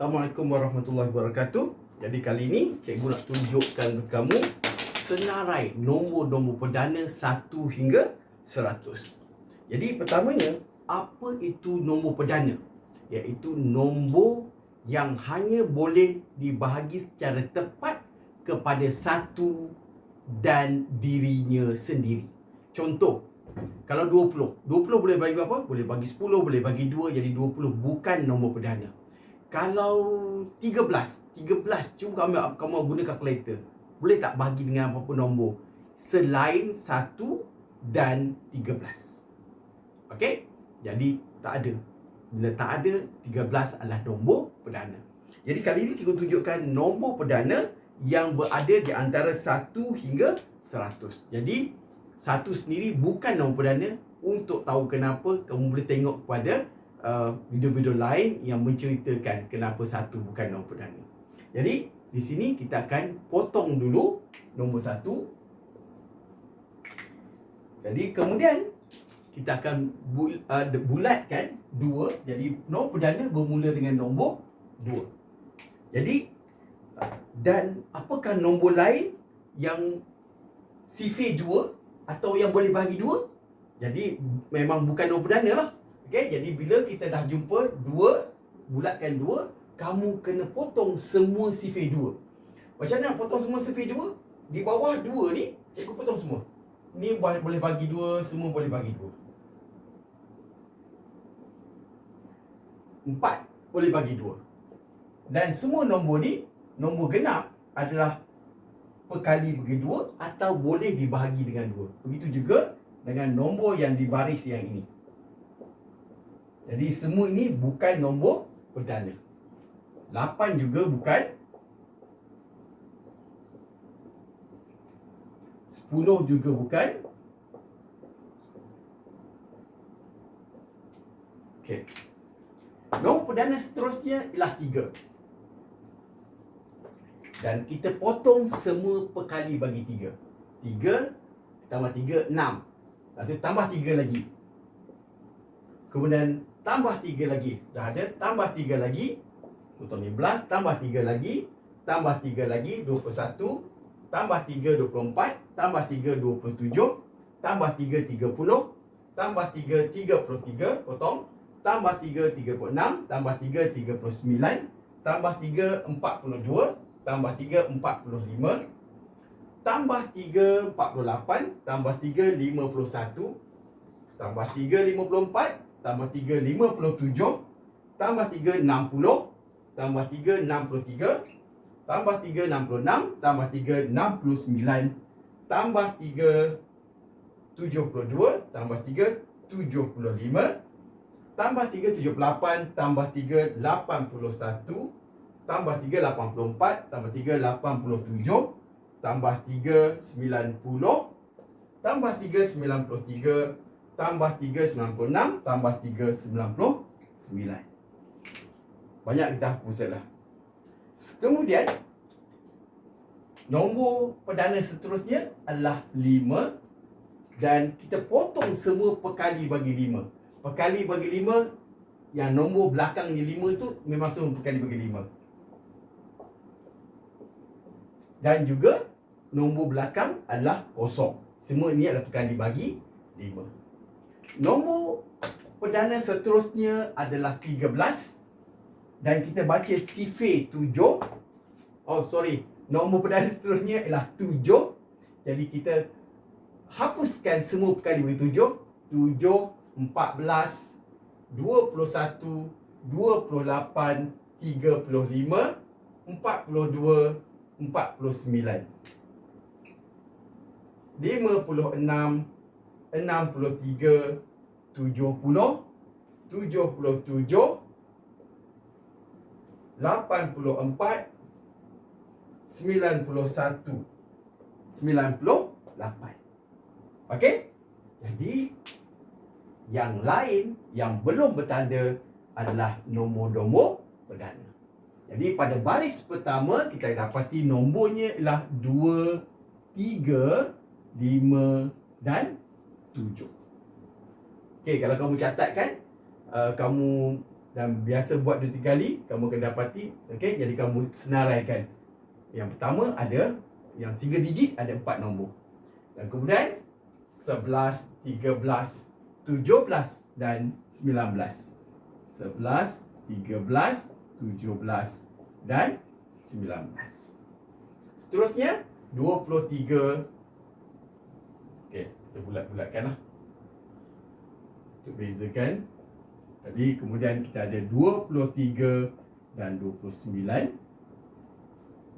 Assalamualaikum warahmatullahi wabarakatuh. Jadi kali ini cikgu nak tunjukkan kamu senarai nombor-nombor perdana 1 hingga 100. Jadi pertamanya, apa itu nombor perdana? Iaitu nombor yang hanya boleh dibahagi secara tepat kepada satu dan dirinya sendiri. Contoh, kalau 20, 20 boleh bagi berapa? Boleh bagi 10, boleh bagi 2, jadi 20 bukan nombor perdana. Kalau 13, 13 cuba kamu, kamu guna kalkulator. Boleh tak bagi dengan apa-apa nombor selain 1 dan 13? Okey? Jadi tak ada. Bila tak ada, 13 adalah nombor perdana. Jadi kali ini cikgu tunjukkan nombor perdana yang berada di antara 1 hingga 100. Jadi satu sendiri bukan nombor perdana untuk tahu kenapa kamu boleh tengok pada uh, video-video lain yang menceritakan kenapa satu bukan nombor perdana. Jadi di sini kita akan potong dulu nombor satu. Jadi kemudian kita akan bul, uh, bulatkan dua. Jadi nombor perdana bermula dengan nombor dua. Jadi uh, dan apakah nombor lain yang sifir dua atau yang boleh bagi dua jadi memang bukan nombor perdana lah okay? jadi bila kita dah jumpa dua bulatkan dua kamu kena potong semua sifir dua macam mana potong semua sifir dua di bawah dua ni cikgu potong semua ni boleh bagi dua semua boleh bagi dua empat boleh bagi dua dan semua nombor ni nombor genap adalah perkali bagi dua atau boleh dibahagi dengan dua. Begitu juga dengan nombor yang di baris yang ini. Jadi semua ini bukan nombor perdana. Lapan juga bukan. Sepuluh juga bukan. Okey. Nombor perdana seterusnya ialah tiga dan kita potong semua perkali bagi tiga. Tiga tambah tiga, enam. Lepas tu tambah tiga lagi. Kemudian tambah tiga lagi. Dah ada, tambah tiga lagi. Potong ni belas, tambah tiga lagi. Tambah tiga lagi, dua puluh satu. Tambah tiga, dua puluh empat. Tambah tiga, dua puluh tujuh. Tambah tiga, tiga puluh. Tambah tiga, tiga puluh tiga. Potong. Tambah tiga, tiga puluh enam. Tambah tiga, tiga puluh sembilan. Tambah tiga, empat puluh dua tambah 3 45 tambah 3 48 tambah 3 51 tambah 3 54 tambah 3 57 tambah 3 60 tambah 3 63 tambah 3 66 tambah 3 69 tambah 3 72 tambah 3 75 tambah 3 78 tambah 3 81 tambah 3 84 tambah 3 87 tambah 3 90 tambah 3 93 tambah 3 96 tambah 3 99 banyak kita hapuslah kemudian nombor perdana seterusnya adalah 5 dan kita potong semua perkali bagi 5 perkali bagi 5 yang nombor belakangnya 5 tu memang semua perkali bagi 5 dan juga nombor belakang adalah kosong. Semua ini adalah perkali bagi 5. Nombor perdana seterusnya adalah 13 dan kita baca sifir 7. Oh sorry, nombor perdana seterusnya ialah 7. Jadi kita hapuskan semua perkali bagi 7. 7, 14, 21, 28, 35, 42, 49 56 63 70 77 84 91 98 Okey? Jadi yang lain yang belum bertanda adalah nombor-nombor perdana. Jadi pada baris pertama kita dapati nombornya ialah 2, 3, 5 dan 7. Okey, kalau kamu catatkan uh, kamu dan biasa buat dua tiga kali kamu akan dapati okey jadi kamu senaraikan. Yang pertama ada yang single digit ada empat nombor. Dan kemudian 11 13 17 dan 19 11 13 17 dan 19 seterusnya 23 okey kita bulat-bulatkan lah. Untuk bezakan jadi kemudian kita ada 23 dan 29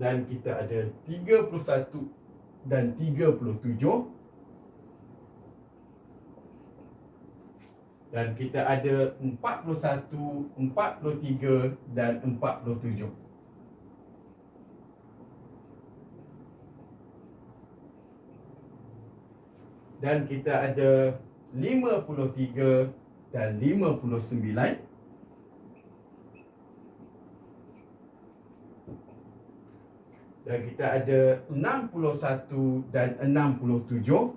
dan kita ada 31 dan 37 dan kita ada 41, 43 dan 47. Dan kita ada 53 dan 59 dan kita ada 61 dan 67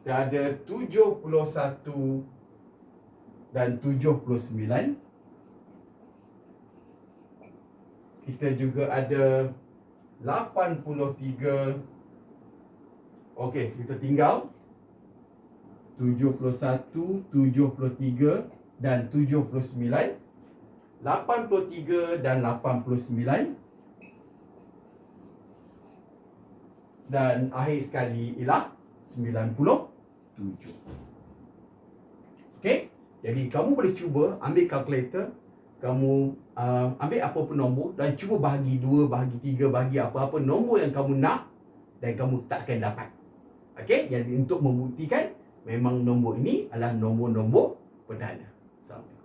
kita ada 71 dan 79 kita juga ada 83 Okey, kita tinggal. 71, 73 dan 79 83 dan 89 dan akhir sekali ialah 97 Okey, jadi kamu boleh cuba ambil kalkulator kamu uh, ambil apa pun nombor dan cuba bahagi dua, bahagi tiga, bahagi apa-apa nombor yang kamu nak dan kamu takkan dapat. Okey, jadi untuk membuktikan memang nombor ini adalah nombor-nombor perdana. Assalamualaikum.